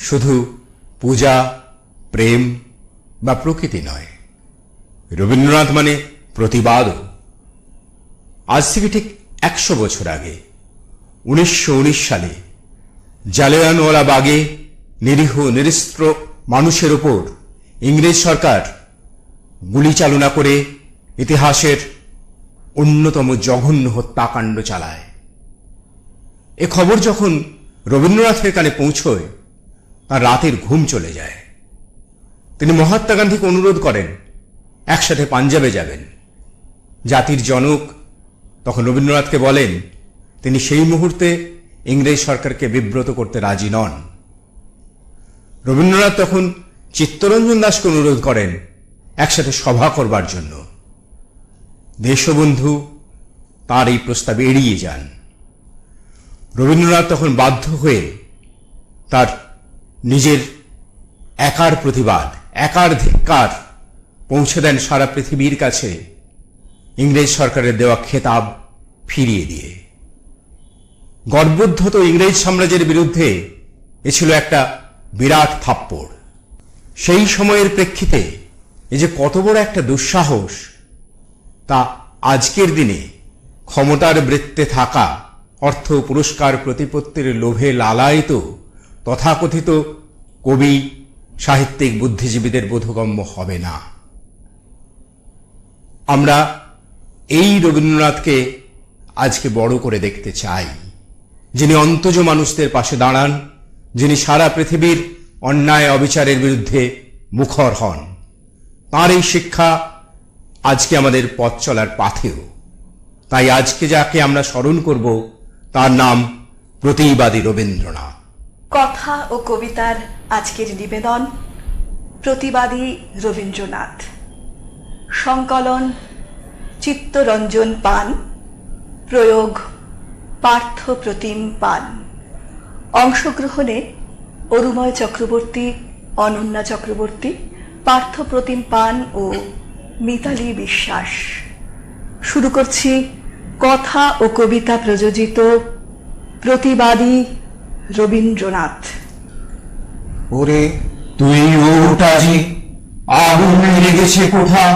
শুধু পূজা, প্রেম বা প্রকৃতি নয়। রবীন্দ্রনাথ মানে প্রতিবাদও। আজ থেকে ঠিক একশো বছর আগে, উনিশশো উনিশ সালে, জালেয়ানওয়ালা বাগে নিরীহ, নিরস্ত্র মানুষের ওপর ইংরেজ সরকার গুলি চালনা করে ইতিহাসের অন্যতম জঘন্য হত্যাকাণ্ড চালায়। এ খবর যখন রবীন্দ্রনাথের কানে পৌঁছয় তার রাতের ঘুম চলে যায়। তিনি মহাত্মা গান্ধীকে অনুরোধ করেন, একসাথে পাঞ্জাবে যাবেন। জাতির জনক তখন রবীন্দ্রনাথকে বলেন, তিনি সেই মুহূর্তে ইংরেজ সরকারকে বিব্রত করতে রাজি নন। রবীন্দ্রনাথ তখন চিত্তরঞ্জন দাসকে অনুরোধ করেন, একসাথে সভা করবার জন্য। দেশবন্ধু তার এই প্রস্তাব এড়িয়ে যান। রবীন্দ্রনাথ তখন বাধ্য হয়ে তার নিজের একার প্রতিবাদ, একার ধিক্কার পৌঁছে দেন সারা পৃথিবীর কাছে। ইংরেজ সরকারের দেওয়া খেতাব ফিরিয়ে দিয়ে। গর্বোদ্ধত ইংরেজ সাম্রাজ্যের বিরুদ্ধে এ ছিল একটা বিরাট থাপ্পড়। সেই সময়ের প্রেক্ষিতে এ যে কত বড় একটা দুঃসাহস, তা আজকের দিনে ক্ষমতার বৃত্তে থাকা অর্থ পুরস্কার প্রতিপত্তির লোভে লালায়িত তথাকথিত কবি, সাহিত্যিক, বুদ্ধিজীবীদের বোধগম্য হবে না। আমরা এই রবীন্দ্রনাথকে আজকে বড় করে দেখতে চাই। যিনি অন্তজ মানুষদের পাশে দাঁড়ান, যিনি সারা পৃথিবীর অন্যায় অবিচারের বিরুদ্ধে মুখর হন। তাঁর এই শিক্ষা আজকে আমাদের পথ চলার পাথেও। তাই আজকে যাকে আমরা স্মরণ করব, তার নাম প্রতিবাদী রবীন্দ্রনাথ। কথা ও কবিতার আজকের নিবেদন প্রতিবাদী রবীন্দ্রনাথ। সংকলন চিত্তরঞ্জন পান। প্রয়োগ পার্থ প্রতিম পান। অংশগ্রহণে অরুময় চক্রবর্তী, অনন্যা চক্রবর্তী, পার্থ প্রতিম পান ও মিতালি বিশ্বাস। শুরু করছি কথা ও কবিতা প্রযোজিত প্রতিবাদী রবীন্দ্রনাথ। ওরে, তুই ওঠ আজি আগুন লেগেছে কোঠা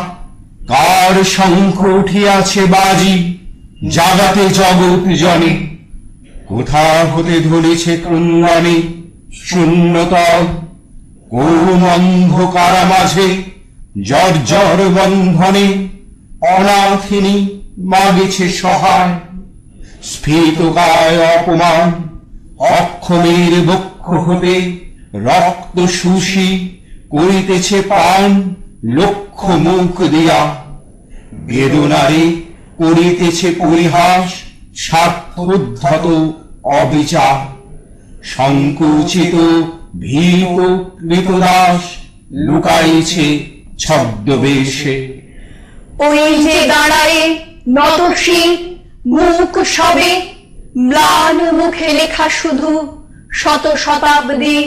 কার শঙ্খ উঠিয়াছে বাজি, জাগাতে জগৎ জনে। কোথা হতে ধরেছে ক্রন্দনে শূন্যতল কোন অন্ধকার মাঝে জর্জর বন্ধনে অনাথিনী মাগেছে সহায়। স্ফীত গায় অপমান অক্ষমের বক্ষ হতে রক্ত শুষি করিতেছে পান লক্ষ মুখ দিয়া। বেদনারে করিতেছে পরিহাস স্বার্থোদ্ধত অবিচার। সংকুচিত, ভীত কৃতদাস লুকাইছে ছদ্মবেশে। ওই যে দাঁড়ায় নতশীল মুখ সবে ম্লান মুখে লেখা শুধু শত শতাব্দী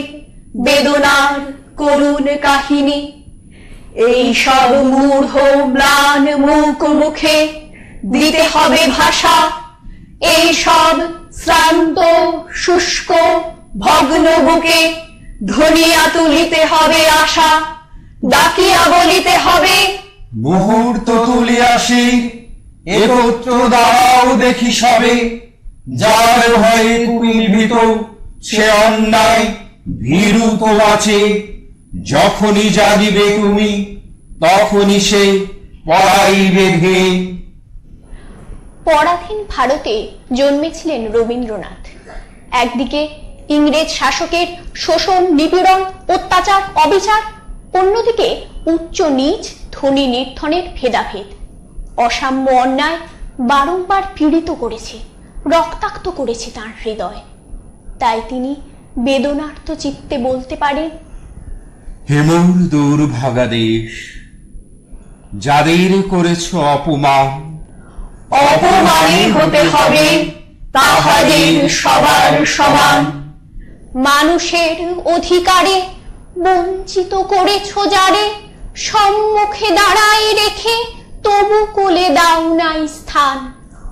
বেদনার করুণ কাহিনী। এই সব মূঢ় ম্লান মুখ মুখে দিতে হবে ভাষা। এই সব শ্রান্ত, শুষ্ক, ভগ্ন বুকে ধনিয়া তুলিতে হবে আশা, ডাকিয়া বলিতে হবে, মুহূর্ত তুলিয়াসি একত্র দাঁড়াও দেখি সবে। যার ভয়ে তুমি ভীত সে অন্যায় ভীরু তো আছে। যখনই জাগিবে তুমি, তখনই সে পড়াইবে ধে। পরাধীন ভারতে জন্মেছিলেন রবীন্দ্রনাথ। একদিকে ইংরেজ শাসকের শোষণ, নিপীড়ন, অত্যাচার, অবিচার, অন্যদিকে উচ্চ নীচ, ধনী নির্ধনের ভেদাভেদ। অসাম্য অন্যায় বারংবার পীড়িত করেছে। রক্তাক্ত করেছে তার হৃদয়। তাই তিনি বেদনার্থ চিত্তে বলতে পারেন হেমর দুর্ভাগা দেশ যাদের করেছ অপমান অপমানে হতে হবে তাহাদের সবার সমান। মানুষের অধিকারে বঞ্চিত করেছ যারে সম্মুখে দাঁড়ায় রেখে তবু কোলে দাও নাই স্থান।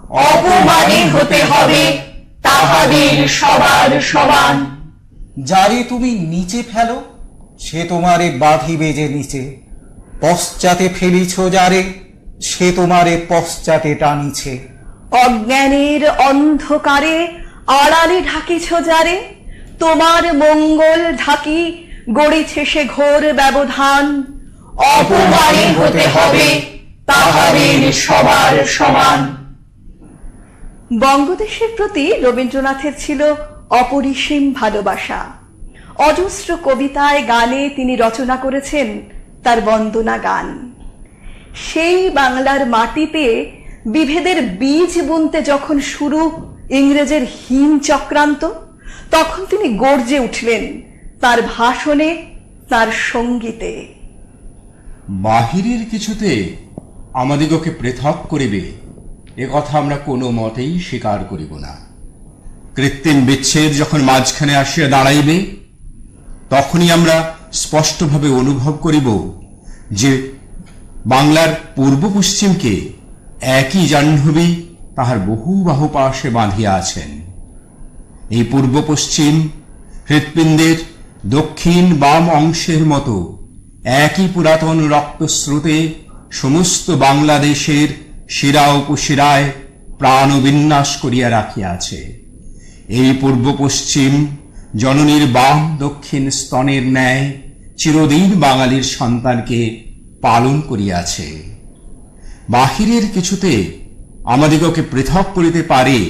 অপমানে হতে হবে তাহাদের সবার সমান। যারে তুমি নিচে ফেলো সে তোমারে বাঁধিবে যে নিচে। পশ্চাতে ফেলিছ যারে সে তোমারে পশ্চাতে টানিছে। অজ্ঞানের অন্ধকারে আড়ালে ঢাকিছ যারে তোমার মঙ্গল ঢাকি গড়েছে সে ঘোর ব্যবধান। অপমানে হতে হবে তাহাদের সবার সমান। বঙ্গদেশের প্রতি রবীন্দ্রনাথের ছিল অপরিসীম ভালোবাসা। অজস্র কবিতায় গানে তিনি রচনা করেছেন তার বন্দনা গান। সেই বাংলার মাটিতে বিভেদের বীজ বুনতে যখন শুরু ইংরেজের হিম চক্রান্ত, তখন তিনি গর্জে উঠলেন তার ভাষণে, তার সঙ্গীতে। বাহিরের কিছুতে আমাদিগকে পৃথক করিবে। কথা আমরা কোনো মতেই স্বীকার করিব না। কৃত্রিম বিচ্ছেদ যখন মাঝখানে আসিয়া দাঁড়াইবে, তখনই আমরা স্পষ্টভাবে অনুভব করিব যে বাংলার পূর্ব পশ্চিমকে একই জাহ্নবী তাহার বহু বাহু পাশে বাঁধিয়া আছেন। এই পূর্ব পশ্চিম হৃৎপিণ্ডের দক্ষিণ বাম অংশের মতো একই পুরাতন রক্তস্রোতে সমস্ত বাংলাদেশের শিরা উপশিরায় প্রাণ বিন্যাস করিয়া রাখিয়াছে। এই পূর্ব পশ্চিম জননীর বাম দক্ষিণ স্তনের ন্যায় চিরদিন বাঙালির সন্তানকে পালন করিয়াছে। বাহিরের কিছুতে আমাদিগকে পৃথক করিতে পারে,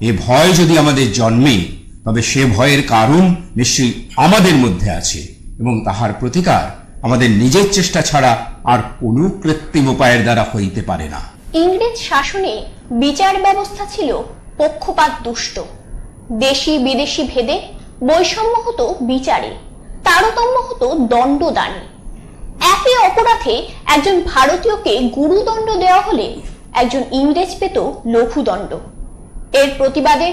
এ ভয় যদি আমাদের জন্মে, তবে সে ভয়ের কারণ নিশ্চয়ই আমাদের মধ্যে আছে এবং তাহার প্রতিকার আমাদের নিজের চেষ্টা ছাড়া আর কোনো কৃত্রিম উপায়ের দ্বারা হইতে পারে না। ইংরেজ শাসনে বিচার ব্যবস্থা ছিল পক্ষপাত দুষ্ট। দেশি বিদেশি ভেদে বৈষম্য হতো বিচারে, তারতম্য হতো দণ্ডদানে। একই অপরাধে একজন ভারতীয়কে গুরুদণ্ড দেওয়া হলে একজন ইংরেজ পেত লঘুদণ্ড। এর প্রতিবাদে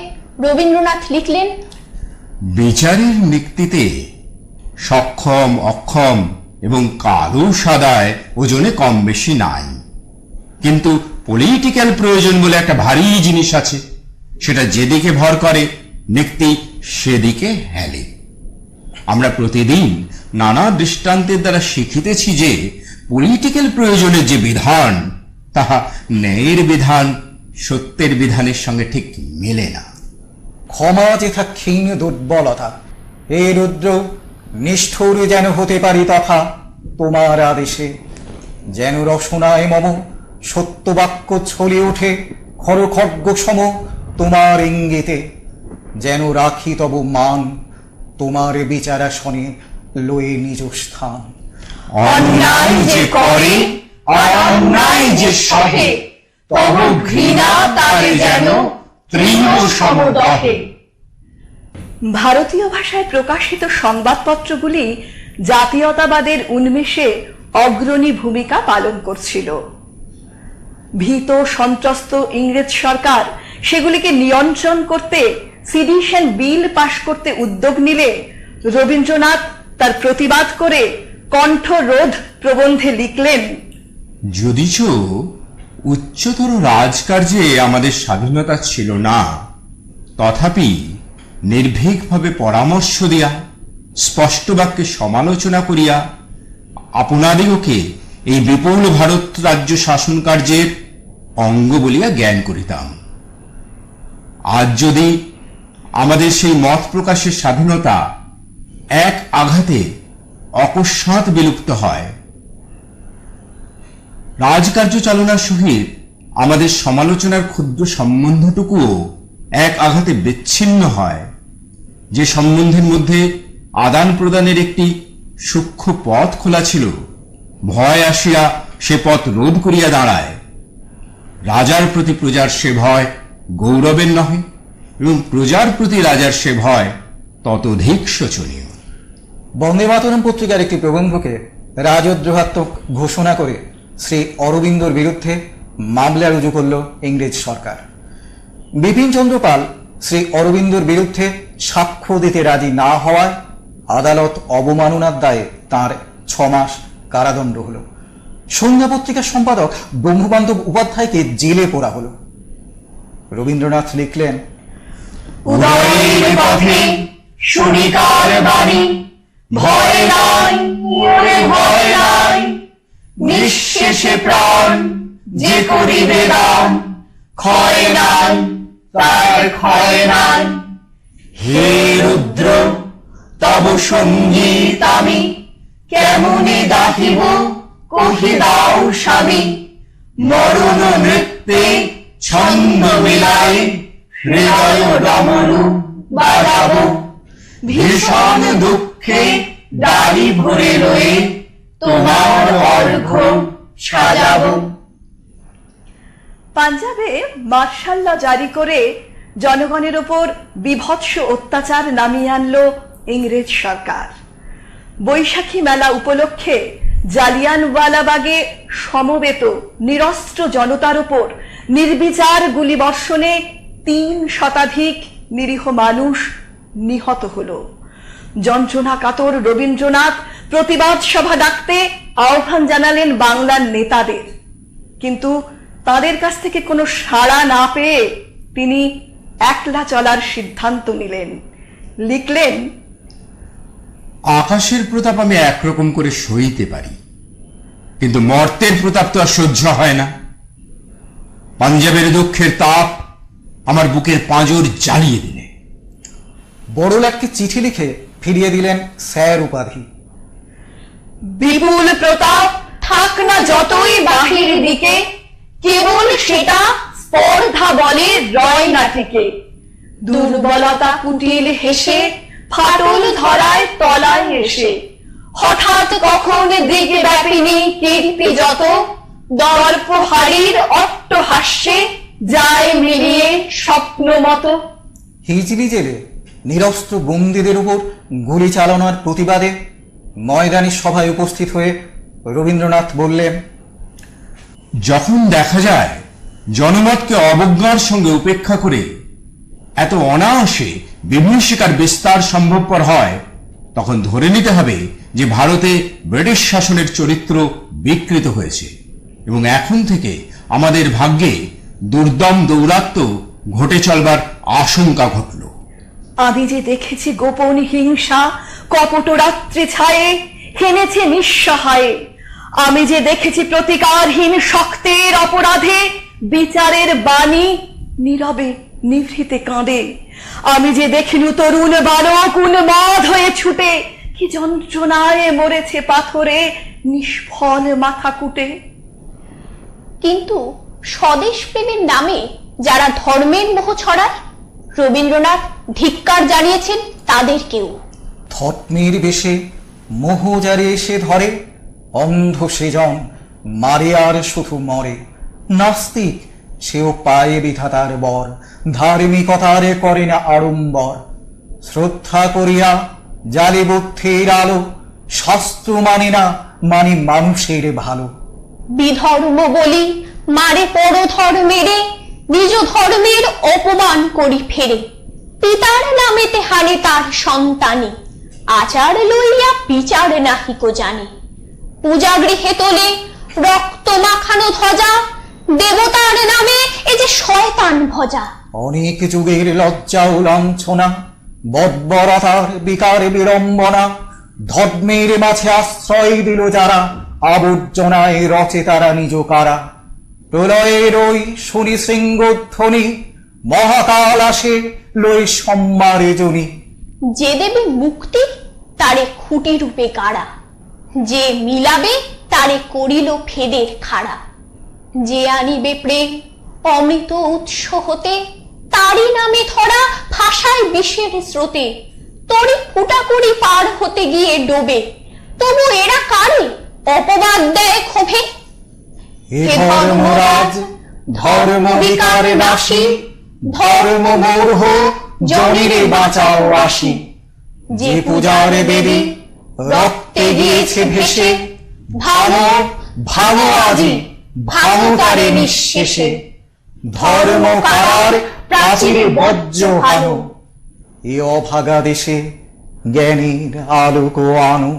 রবীন্দ্রনাথ লিখলেন, বিচারের নিক্তিতে সক্ষম, অক্ষম এবং কালো সাদায় ওজনে কম বেশি নাই। কিন্তু পলিটিক্যাল প্রয়োজন বলে একটা ভারী জিনিস আছে। সেটা যেদিকে ভর করে নিক্তি সেদিকে হেলে। আমরা প্রতিদিন নানা দৃষ্টান্তের দ্বারা শিখিতেছি যে পলিটিক্যাল প্রয়োজনের যে বিধান, তাহা ন্যায়ের বিধান, সত্যের বিধানের সঙ্গে ঠিক মেলে না। ক্ষমা যেথা ক্ষীণ দুর্বলতা হে রুদ্র নিষ্ঠুর যেন হতে পারি তথা তোমার আদেশে যেন রসনায় মম সত্যবাক্য ছলি ওঠে খড়খড়গ সম তোমার ইঙ্গিতে। যেন রাখি তব মান তোমার বিচারাসনে লয়ে নিজ স্থান। অন্যায় যে করে অন্যায় যে সহে তব ঘৃণা তারে যেন তৃণ সমদহে। ভারতীয় ভাষায় প্রকাশিত সংবাদপত্রগুলি জাতীয়তাবাদের উন্মেষে অগ্রণী ভূমিকা পালন করছিল। ভীত, সন্ত্রস্ত ইংরেজ সরকার, সেগুলিকে নিয়ন্ত্রণ করতে সিডিশন বিল পাশ করতে উদ্যোগ নিলে রবীন্দ্রনাথ তার প্রতিবাদ করে কণ্ঠরোধ প্রবন্ধে লিখলেন, যদিচ উচ্চতর রাজকার্যে আমাদের স্বাধীনতা ছিল না, তথাপি নির্ভীকভাবে পরামর্শ দিয়া, স্পষ্ট বাক্যে সমালোচনা করিয়া, আপনাদিগকে এই বিপুল ভারত রাজ্য শাসন কার্যের অঙ্গ বলিয়া জ্ঞান করিতাম। আজ যদি আমাদের সেই মত প্রকাশের স্বাধীনতা এক আঘাতে অকস্মাৎ বিলুপ্ত হয়, রাজকার্য চালনার সহিত আমাদের সমালোচনার ক্ষুদ্র সম্বন্ধটুকুও এক আঘাতে বিচ্ছিন্ন হয়, যে সম্বন্ধের মধ্যে আদান প্রদানের একটি সূক্ষ্ম পথ খোলা ছিল। ভয় আসিয়া সে পথ রোধ করিয়া দাঁড়ায়। রাজার প্রতি প্রজার সে ভয়, গৌরবের নহে, এবং প্রজার প্রতি রাজার সে ভয় ততধিক শোচনীয়। বন্দে মাতরম পত্রিকার একটি প্রবন্ধকে রাজদ্রোহাত্মক ঘোষণা করে শ্রী অরবিন্দর বিরুদ্ধে মামলা রুজু করল ইংরেজ সরকার। বিপিন চন্দ্র পাল শ্রী অরবিন্দর বিরুদ্ধে সাক্ষ্য দিতে রাজি না হওয়ায় আদালত অবমাননার দায়ে তাঁর ছ মাস কারাদণ্ড হল। সন্ধ্যা পত্রিকার সম্পাদক ব্রহ্মবান্ধব উপাধ্যায়কে জেলে পোড়া হল। রবীন্দ্রনাথ লিখলেন নিঃশেষে প্রাণ যে করিবে ক্ষয় নাই ক্ষয় নাই। হে রুদ্র, তব সংগীত আমি, কেমনে গাহিব? কহি দাও স্বামী মরণ নৃত্যে ছন্দ মিলাই হৃদয় বাজাবো। ভীষণ দুঃখে দাড়ি ভরে রয়ে তোমার অর্ঘ সাজাবো। পাঞ্জাবে মার্শাল জারি করে জনগণের ওপর বিভৎস অত্যাচার নামিয়ে আনলো ইংরেজ সরকার। বৈশাখী মেলা উপলক্ষে জালিয়ানওয়ালাবাগে সমবেত নিরস্ত্র জনতার উপর নির্বিচার গুলিবর্ষণে তিন শতাধিক নিরীহ মানুষ নিহত হল। যন্ত্রণা কাতর রবীন্দ্রনাথ প্রতিবাদ সভা ডাকতে আহ্বান জানালেন বাংলার নেতাদের। কিন্তু তাদের কাছ থেকে কোনো সাড়া না পেয়ে তিনি একলা চলার সিদ্ধান্ত নিলেন। লিখলেন আকাশের প্রতাপ আমি একরকম করে সইতে পারি। কিন্তু মর্তের প্রতাপ তো আর সহ্য হয় না। পাঞ্জাবের দুঃখের তাপ আমার বুকের পাঁজর জ্বালিয়ে দিলে। বড়ল একটি চিঠি লিখে ফিরিয়ে দিলেন স্যার উপাধি। বিপুল প্রতাপ থাক না যতই বাহির দিকে, কেবল সেটা স্পর্ধা বলে রয় না থেকে। দুর্বলতা কুটিল হেসে ফাটল ধরায় তলায় এসে। হঠাৎ কখন দিকে ব্যাপিনী কীর্তি যত দর্প হারির অট্ট হাস্যে যায় মিলিয়ে স্বপ্ন মতো। হিজলি জেলে নিরস্ত্র বন্দীদের উপর গুলি চালানোর প্রতিবাদে ময়দানি সভায় উপস্থিত হয়ে রবীন্দ্রনাথ বললেন যখন দেখা যায় জনমতকে অবজ্ঞার সঙ্গে উপেক্ষা করে এত অনায়াসে বিভীষিকার বিস্তার সম্ভবপর হয়, তখন ধরে নিতে হবে যে ভারতে ব্রিটিশ শাসনের চরিত্র বিকৃত হয়েছে এবং এখন থেকে আমাদের ভাগ্যে দুর্দম দৌরাত্ম ঘটে চলবার আশঙ্কা ঘটল। আমি যে দেখেছি গোপন হিংসা কপট রাত্রি ছায়ে, হেনেছে নিঃসহায়ে। আমি যে দেখেছি প্রতিকারহীন শক্তের অপরাধে, বিচারের বাণী নীরবে। নিভৃতে কাঁদে। আমি যে দেখিনু তরুণ বালক উন্মাদ হয়ে ছুটে কি যন্ত্রণায় মরেছে পাথরে নিষ্ফল মাথা কুটে। কিন্তু স্বদেশ প্রেমের নামে যারা ধর্মের মোহ ছড়ায় রবীন্দ্রনাথ ধিক্কার জানিয়েছেন তাদেরকেও থটনির বেশে মোহ যারে এসে ধরে অন্ধ সেজন মারে আর শুধু মরে। নাস্তিক সেও পায়ে বিধাতার বর। ধার্মিকতারে করে না আড়ম্বর। শ্রদ্ধা করিয়া জালে বুদ্ধির আলো, শাস্ত্র মানে না মানে মানুষের ভালো। বিধর্ম বলি, মারে পর ধর্মেরে নিজ ধর্মের অপমান করি ফেরে। পিতার নামেতে হানে তার সন্তানে, আচার লইয়া বিচার নাহিকো জানে। পূজা গৃহে তোলে, রক্ত মাখানো ধ্বজা, দেবতার নামে এ যে শয়তান ভজা অনেক যুগের লজ্জা ও লাঞ্ছনা বর্বরতার বিকার বিড়ম্বনা, ধর্মের মাঝে আশ্রয় দিল যারা, আবর্জনায় রচে তারা নিজ কারা। প্রলয়ের ওই শুনি শৃঙ্গধ্বনি, মহাকাল আসে লই সম্মারে জনি। যে দেবে মুক্তি, তারে খুঁটি রূপে কাড়া যে মিলাবে, তারে করিল ফেদের খাড়া। যে আনিবে প্রেম, অমৃত উৎস হতে তারই নামে ধরা ভাষায় বিষের স্রোতে। তরি ফুটা করি পার হতে গিয়ে ডোবে। তবু এরা কারে? অপবাদ দেয় ক্ষোভে। হে ধর্মরাজ ধর্ম বিকার নাশী ধর্ম জনিরে বাঁচাও আসি যে পূজার দেবী রক্তে গিয়েছে ভেসে ভালো ভালো আজি ভালো তারে নিঃশেষে। ধর্ম কারার প্রাচীরে বজ্র হানো এ অভাগা দেশে জ্ঞানীর আলোক আনো।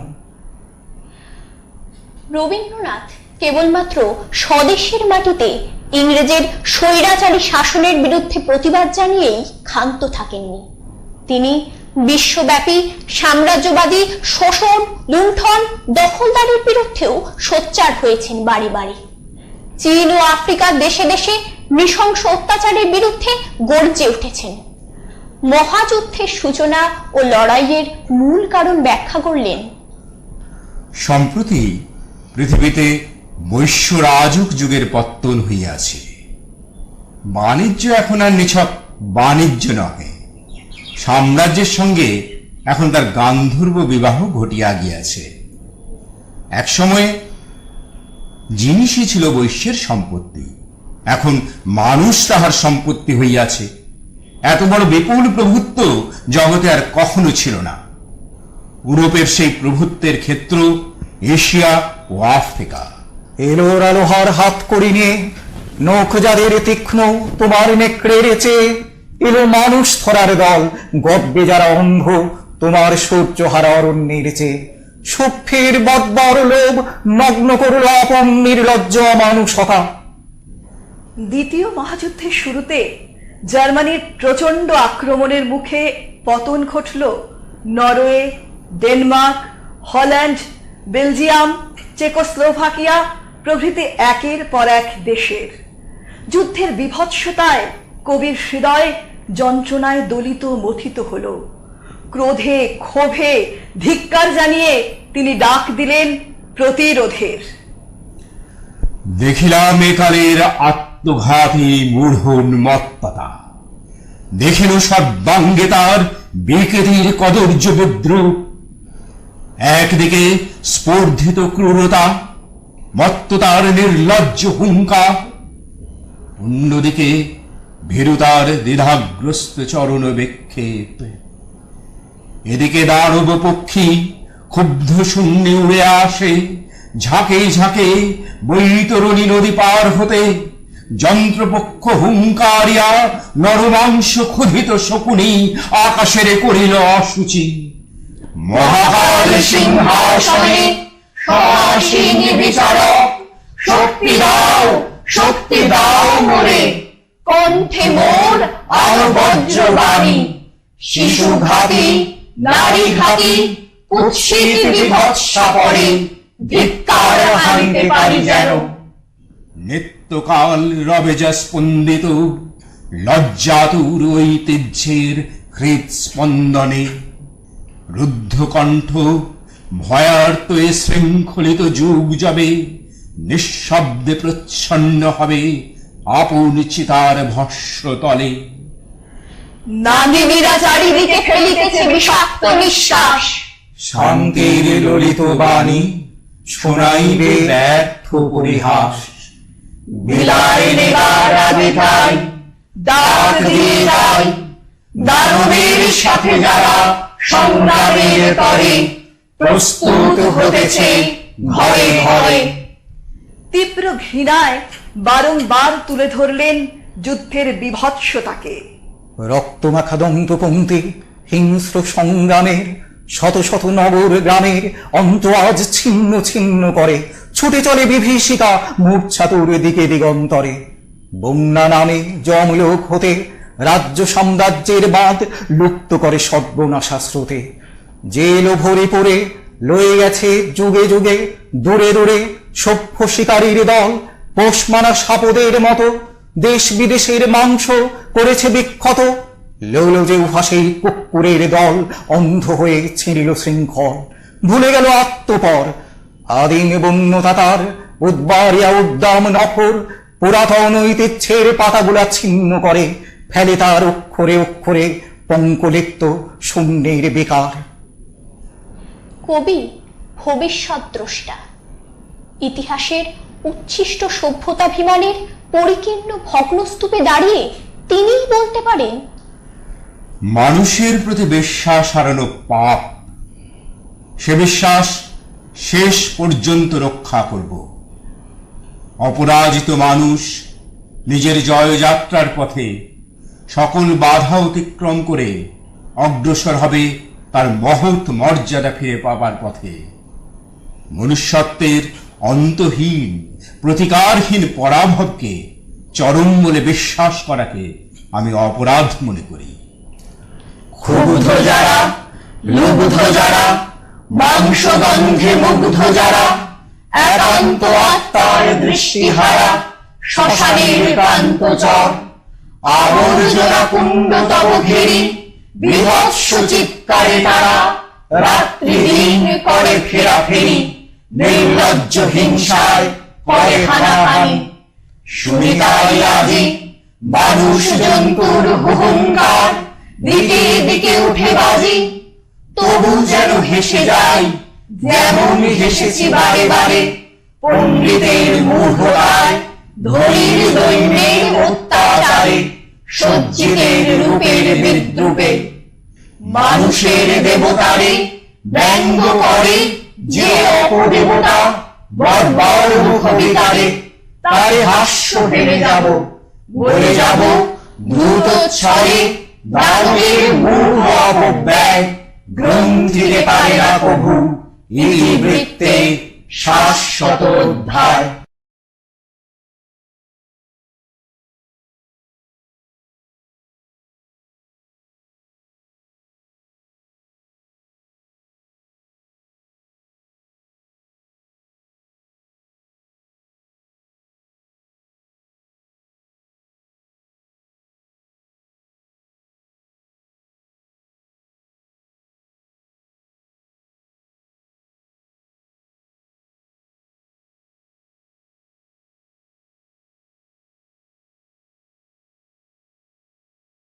রবীন্দ্রনাথ কেবলমাত্র স্বদেশের মাটিতে ইংরেজের স্বৈরাচারী শাসনের বিরুদ্ধে প্রতিবাদ জানিয়েই ক্ষান্ত থাকেননি। তিনি বিশ্বব্যাপী সাম্রাজ্যবাদী শোষণ লুণ্ঠন দখলদারির বিরুদ্ধেও সোচ্চার হয়েছেন বাড়ি বাড়ি। চীন ও আফ্রিকার দেশে দেশে নৃশংস অত্যাচারের বিরুদ্ধে গর্জে উঠেছেন। মহাযুদ্ধের সূচনা ও লড়াইয়ের মূল কারণ ব্যাখ্যা করলেন। সম্প্রতি পৃথিবীতে বৈশ্যরাজক যুগের পত্তন হইয়াছে বাণিজ্য এখন আর নিছক বাণিজ্য নহে। সাম্রাজ্যের সঙ্গে এখন তার গান্ধর্ব বিবাহ ঘটিয়া গিয়াছে। এক সময়ে জিনিসই ছিল বৈশ্যের সম্পত্তি। এখন মানুষ তাহার সম্পত্তি হইয়াছে। এত বড় বিপুল প্রভুত্ব জগতে আর কখনো ছিল না। ইউরোপের সেই প্রভুত্বের ক্ষেত্র এশিয়া ও আফ্রিকা। এলোর আলোহার হাত করি নিয়ে নখ যাদের তীক্ষ্ণ, তোমার নেকড়ে রেচে, এলো মানুষ ধরার দল গব্বে যারা অন্ধ, তোমার সূর্য হারা অরণ্যের চেয়ে সভ্যের বদ্বর লোভ নগ্ন করল আপন নির্লজ্জ মানুষ হকা দ্বিতীয় মহাযুদ্ধের শুরুতে জার্মানির প্রচণ্ড আক্রমণের মুখে পতন ঘটল। Norway, Denmark, Holland, Belgium, Czechoslovakia প্রভৃতি একের পর এক দেশের। যুদ্ধের বিভৎসতায় কবির হৃদয় যন্ত্রণায় দলিত মথিত হল। ক্রোধে, ক্ষোভে ধিক্কার জানিয়ে তিনি ডাক দিলেন প্রতিরোধের। দেখিলাম একালের আত্মঘাতী মূঢ় উন্মত্ততা দেখিল সর্বাঙ্গে তার বিকৃতির কদর্য বিদ্রুপ। একদিকে স্পর্ধিত ক্রূরতা মত্ততার নির্লজ্জ হুঙ্কা অন্যদিকে ভীরুতার দ্বিধাগ্রস্ত চরণ বিক্ষেপ। এদিকে দানব পক্ষী ক্ষুব্ধ শূন্যে উড়ে আসে, ঝাঁকে ঝাঁকে বৈতরণী নদী পার হতে। যন্ত্রপক্ষ হুঙ্কারিয়া নরমাংস ক্ষুধিত শকুনি আকাশের করিল অসুচি। মহাকাল সিংহাসনে শক্তি দাও শক্তি দাও কণ্ঠে আর বজ্রবাণী শিশু ঘাতি, নারী ঘাতি, কুৎসিত বিভৎসা পরে ধিক্কার হানিতে পারি যেন। নিত্যকাল রবে যা স্পন্দিত লজ্জাতুর ঐতিহ্যের হৃদস্পন্দনে রুদ্ধ কণ্ঠ ভয়ার্ত এ শৃঙ্খলিত যুগ যাবে নিঃশব্দে প্রচ্ছন্ন হবে আপন চিতার ভস্য তলে নাগিনীরা চারিদিকে ফেলিতেছে বিষাক্ত নিঃশ্বাস। শান্তির ললিত বাণী শোনাইবে ব্যর্থ পরিহাস। বিলাই নেবার ডাক দিয়ে যাই সাথে যারা সংগ্রামের প্রস্তুত হতেছে, ঘরে ঘরে। তীব্র ঘৃণায় বারংবার তুলে ধরলেন যুদ্ধের বিভৎসতাকে। রক্তমাখা দন্ত পঙ্ক্তি হিংস্র সংগ্রামের শত শত নগর গ্রামের অন্ত আজ ছিন্ন ছিন্ন করে। ছুটে চলে বিভীষিকা মূর্ছাতুর দিকে দিগন্তরে। বন্যা নামে জমলোক হতে রাজ্য সাম্রাজ্যের বাঁধ লুপ্ত করে সর্বনাশা স্রোতে। জেল ভরে পড়ে, লয়ে গেছে যুগে যুগে, দূরে দূরে সভ্য শিকারীর দল। পোষমানা সাপদের মতো দেশ বিদেশের মাংস করেছে বিক্ষত লৌল যে উহাসেই কুকুরের দল অন্ধ হয়ে ছিঁড়িল শৃঙ্খল। ভুলে গেল আত্মপর। আদিম বন্যতা উদ্বারিয়া উদ্দাম নখর পুরাতন ঐতিহ্যের পাতাগুলা ছিন্ন করে ফেলে তার অক্ষরে অক্ষরে পঙ্কলিপ্ত শূন্যের বেকার। কবি ভবিষ্যৎ দ্রষ্টা। ইতিহাসের উচ্ছিষ্ট সভ্যতাভিমানের পরিকীর্ণ ভগ্নস্তূপে দাঁড়িয়ে তিনিই বলতে পারেন মানুষের প্রতি বিশ্বাস হারানো পাপ। সে বিশ্বাস শেষ পর্যন্ত রক্ষা করব। অপরাজিত মানুষ নিজের জয়যাত্রার পথে সকল বাধা অতিক্রম করে অগ্রসর হবে তার মহৎ মর্যাদা ফিরে পাবার পথে। মনুষ্যত্বের অন্তহীন, প্রতিকারহীন পরাভবকে চরম বলে বিশ্বাস করাকে আমি অপরাধ মনে করি। ক্ষুব্ধ যারা, লুব্ধ যারা মাংসগন্ধে মুগ্ধ যারা, একান্ত আত্মার দৃষ্টিহারা শ্মশানের প্রান্ত চর। আবর্জনা কুণ্ড তব ঘেরি বিভৎস চিৎকারে তারা রাত্রি দিন করে ফেরা ফেরি নির্লজ্জ হিংসায় করে হানাহানি শুনি তাই আজি, মানুষ জন্তুর হুহুঙ্কার দিকে দিকে উঠে বাজি, তবু যেন হেসে যাই, যেমন হেসেছি বারে বারে। পণ্ডিতের মূঢ়তায় ধরির দৈন্যের অত্যাচারে, সজ্জিতের রূপের মানুষের দেবতারে ব্যঙ্গ করে যে অপদেবতা বর্বর মুখ বিতারে তারে হাস্য ভেবে যাব। বলে যাব, দ্রুত ছয়ে দানবের মূল অপব্যয় গ্রন্থিতে পারে না কভু বৃত্তে শাশ্বত অধ্যায়